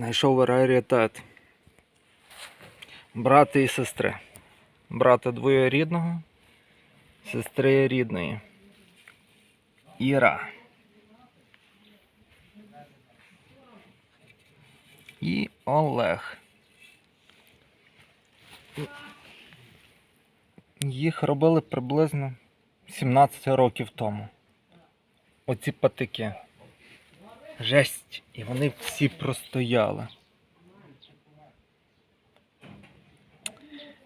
Знайшов раритет. Брата і сестри. Брата двоюрідного, сестри рідної. Іра. І Олег. Їх робили приблизно 17 років тому. Оці патики. Жесть. І вони всі простояли.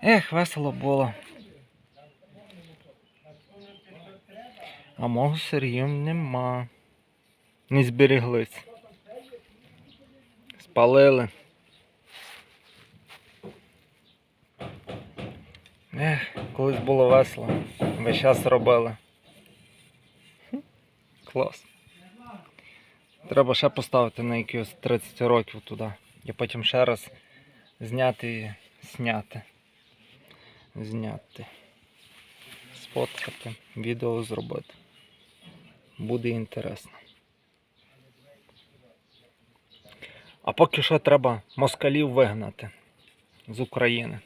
Ех, весело було. А мого Сергію нема. Не зберіглись. Спалили. Ех, колись було весело. Весь час робили. Клас. Треба ще поставити на якихось 30 років туди. І потім ще раз зняти і зняти. Зняти. Сфоткати, відео зробити. Буде інтересно. А поки що треба москалів вигнати з України.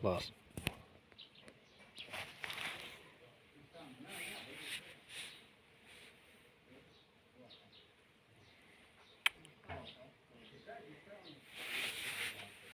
Клас.